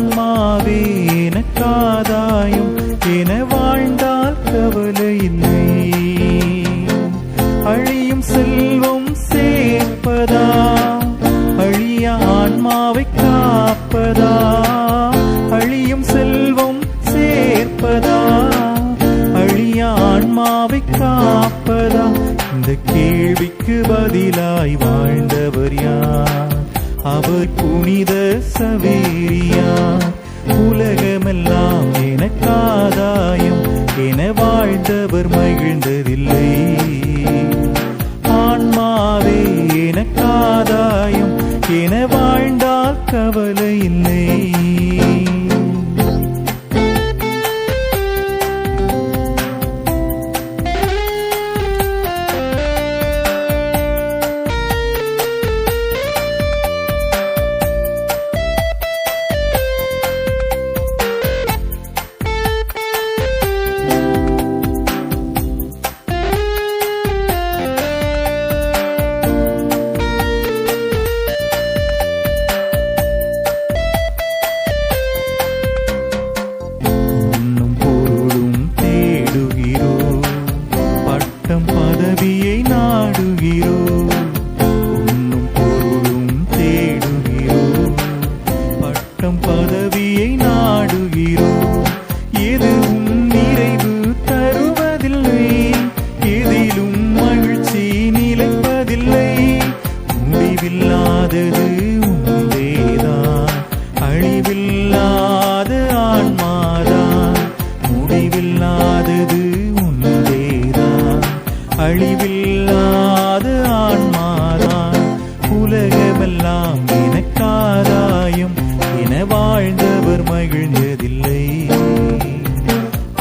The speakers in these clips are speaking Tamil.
அம்மாவே எனக்காதாயம் என வாழ்ந்தால் கவலை இல்லை. அழியும் செல்வம் சேர்ப்பதா அழிய ஆன்மாவை காப்பதா அழியும் செல்வம் சேர்ப்பதா அழிய ஆன்மாவை காப்பதா இந்த கேள்விக்கு பதிலாய் வாழ்ந்தவர் யார்? அவர் புனித சவேரியா. உலகமெல்லாம் எனக்காதாயம் என வாழ்ந்தவர் மகிழ்ந்ததில்லை. ஆன்மாவே எனக்காதாயம் என வாழ்ந்தால் கவலை இல்லை. முடிவில்லாதது உண்டேதான் அழிவில்லாத ஆன்மாதான் உலகமெல்லாம் எனக்காராயும் என வாழ்ந்தவர் மகிழ்ந்ததில்லை.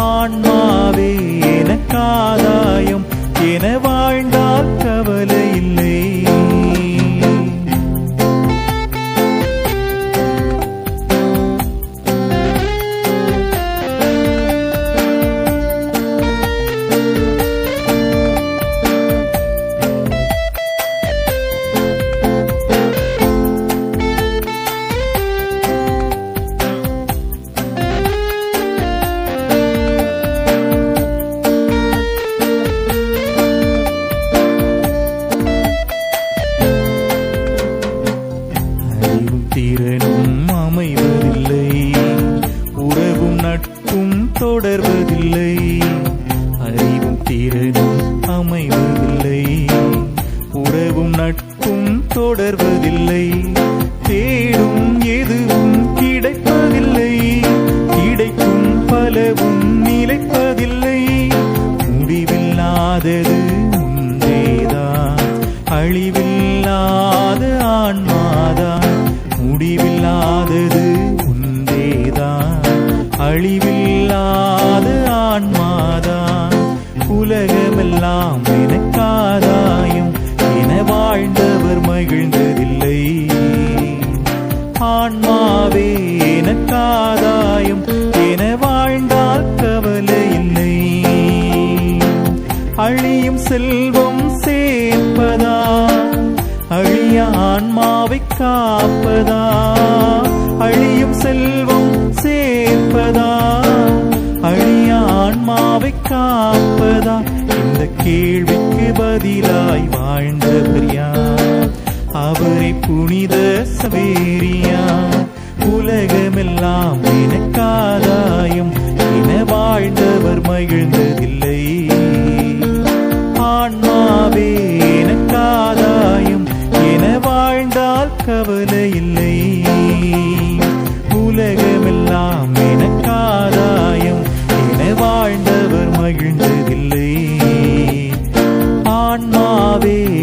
ஆன்மாவே எனக்காராயும் என வாழ்ந்தால் கவலை உறவும் நட்பும் தொடர்வதில்லை. தேடும் எதுவும் கிடைப்பதில்லை. கிடைக்கும் பலவும் நிலைப்பதில்லை. முடிவில்லாதது உண்டேதான் அழிவில்லாத ஆன்மாதான். முடிவில்லாதது உந்தேதான் அழிவில்லாத ஆன்மாவே எனக்காதாயம் என வாழ்ந்தால் கவலை இல்லை. அழியும் செல்வம் சேர்ப்பதா? அழிய ஆன்மாவை காப்பதா? அழியும் செல்வம் சேர்ப்பதா? அழிய ஆன்மாவை காப்பதா? இந்த கேள்விக்கு பதிலாய் வாழ்ந்தவர் யார்? அவரை புனித சவேரியா உலகமெல்லாம் எனக்காதாயம் என வாழ்ந்தவர் மகிழ்ந்ததில்லை. ஆன்மாவே எனக்காதாயம் என வாழ்ந்தால் கவலை இல்லை உலகமெல்லாம் எனக்காதாயம் என வாழ்ந்தவர் மகிழ்ந்ததில்லை. ஆன்மாவே